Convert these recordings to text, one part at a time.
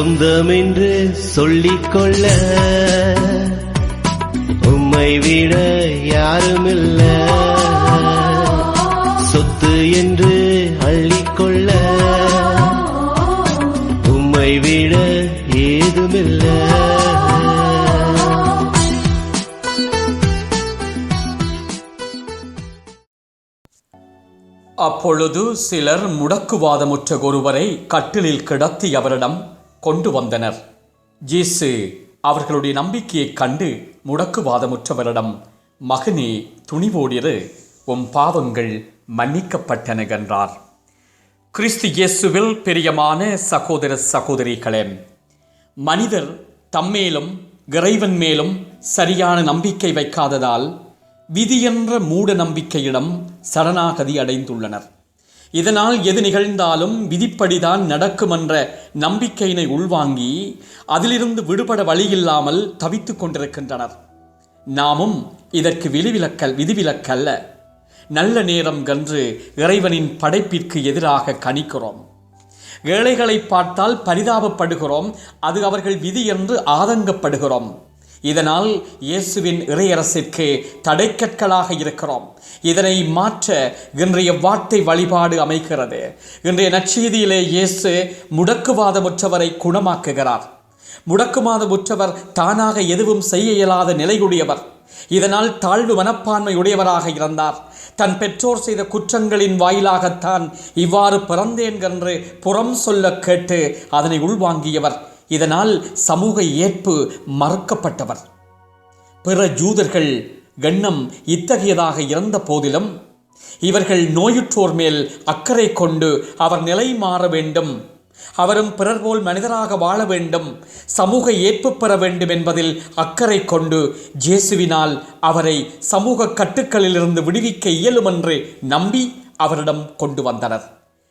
சொந்தமென்று சொல்லிக்கொள்ள உம்மை விட யாருமில்ல. சொத்து என்று அள்ளிக்கொள்ள உம்மை விட ஏதுமில்ல. அப்பொழுது சிலர் முடக்குவாதமுற்ற ஒருவரை கட்டிலில் கிடத்தி அவரிடம் கொண்டு வந்தனர் இயேசு அவர்களுடைய நம்பிக்கையைக் கண்டு முடக்குவாதமுற்றவரிடம் மகனே துணிவோடிரு உம் பாவங்கள் மன்னிக்கப்பட்டன என்றார். கிறிஸ்து இயேசுவில் பிரியமான சகோதர சகோதரிகளே மனிதர் தம்மேலும் இறைவன் மேலும் சரியான நம்பிக்கை வைக்காததால் விதி என்ற மூட நம்பிக்கையிடம் சரணாகதி அடைந்துள்ளனர். இதனால் எது நிகழ்ந்தாலும் விதிப்படிதான் நடக்கும் என்ற நம்பிக்கையினை உள்வாங்கி அதிலிருந்து விடுபட வழியில்லாமல் தவித்துக் கொண்டிருக்கின்றனர். நாமும் இதற்கு விதிவிலக்கல் விதிவிலக்கல்ல. நல்ல நேரம் கன்று இறைவனின் படைப்பிற்கு எதிராக கணிக்கிறோம். ஏழைகளை பார்த்தால் பரிதாபப்படுகிறோம். அது அவர்கள் விதி என்று ஆதங்கப்படுகிறோம். இதனால் இயேசுவின் இறையரசிற்கு தடைக்கற்களாக இருக்கிறோம். இதனை மாற்ற இன்றைய வார்த்தை வழிபாடு அமைக்கிறது இன்றைய நற்செய்தியிலே இயேசு முடக்குவாதமுற்றவரை குணமாக்குகிறார். முடக்குமாதமுற்றவர் தானாக எதுவும் செய்ய இயலாத நிலையுடையவர். இதனால் தாழ்வு மனப்பான்மை உடையவராக இருந்தார். தன் பெற்றோர் செய்த குற்றங்களின் வாயிலாகத்தான் இவ்வாறு பிறந்தேன் என்று புறம் சொல்ல கேட்டு அதனை உள்வாங்கியவர். இதனால் சமூக ஏற்பு மறுக்கப்பட்டவர். பிற ஜூதர்கள் எண்ணம் இத்தகையதாக இருந்த போதிலும் இவர்கள் நோயுற்றோர் மேல் அக்கறை கொண்டு அவர் நிலை மாற வேண்டும். அவரும் பிறர் போல் மனிதராக வாழ வேண்டும். சமூக ஏற்பு பெற வேண்டும் என்பதில் அக்கறை கொண்டு ஜேசுவினால் அவரை சமூக கட்டுக்களிலிருந்து விடுவிக்க இயலும் என்று நம்பி அவரிடம் கொண்டு வந்தனர்.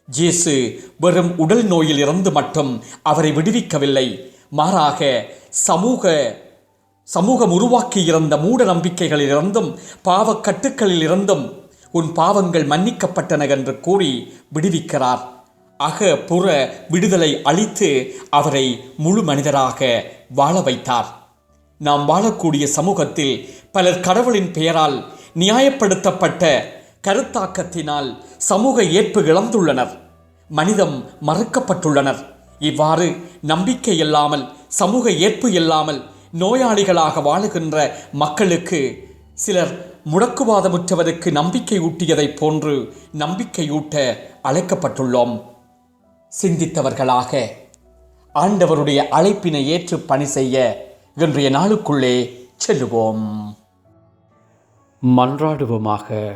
ஜேசு வெறும் உடல் நோயில் இருந்து மட்டும் அவரை விடுவிக்கவில்லை. மாறாக சமூக சமூகம் உருவாக்கியிருந்த மூட நம்பிக்கைகளிலிருந்தும் பாவக்கட்டுக்களிலிருந்தும் இருந்தும் உன் பாவங்கள் மன்னிக்கப்பட்டன என்று கூறி விடுவிக்கிறார். அக புற விடுதலை அளித்து அவரை முழு மனிதராக வாழ வைத்தார். நாம் வாழக்கூடிய சமூகத்தில் பலர் கடவுளின் பெயரால் நியாயப்படுத்தப்பட்ட கருத்தாக்கத்தினால் சமூக ஏற்பு இழந்துள்ளனர். மனிதம் மறுக்கப்பட்டுள்ளனர். இவ்வாறு நம்பிக்கை இல்லாமல் சமூக ஏற்பு இல்லாமல் நோயாளிகளாக வாழுகின்ற மக்களுக்கு சிலர் முடக்குவாதமுற்றவருக்கு நம்பிக்கை ஊட்டியதைப் போன்று நம்பிக்கையூட்ட அழைக்கப்பட்டுள்ளோம். சிந்தித்தவர்களாக ஆண்டவருடைய அழைப்பினை ஏற்று பணி செய்ய இன்றைய நாளுக்குள்ளே செல்லுவோம். மன்றாடுவோமாக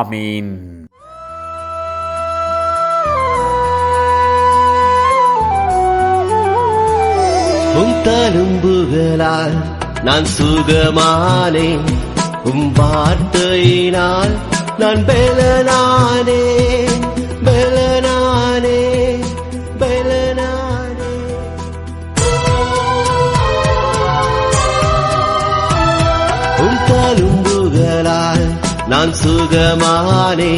அமீன் உம் தழும்புகளால் நான் சுகமானேன். உம் வார்த்தையினால் நான் பெலனானே பெலனானே பெலனானே. உம் தழும்புகளால் நான் சுகமானே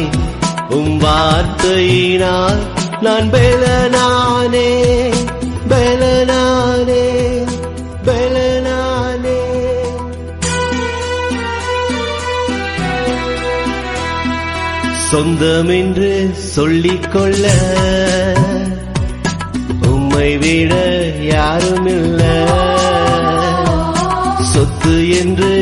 உம் வார்த்தையினால் நான் பெலனானே பெலனானே பெலனானே. சொந்தமென்று சொல்லிக்கொள்ள உம்மை விட யாரும் யாருமில்ல. சொத்து என்று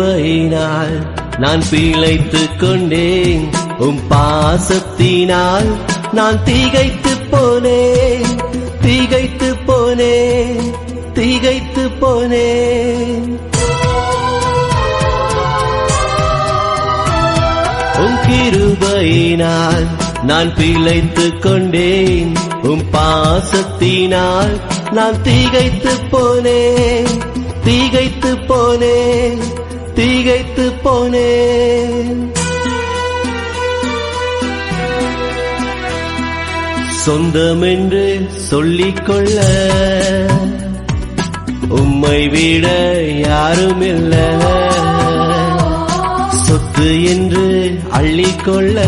கிருபையினால் நான் பிழைத்து கொண்டேன் உம் பாசத்தினால் நான் திகைத்து போனேன் திகைத்து போனேன் திகைத்து போனேன் உம் கிருபையினால் நான் பிழைத்து கொண்டேன் உம் பாசத்தினால் நான் திகைத்து போனேன் திகைத்து போனேன் திகைத்து போனேன். சொந்தம் என்று சொல்லிக்கொள்ள உம்மை விட யாரும் யாருமில்ல. சொத்து என்று அள்ளிக்கொள்ள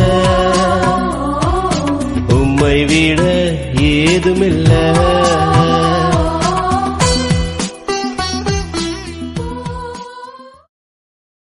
உம்மை விட ஏதுமில்லை.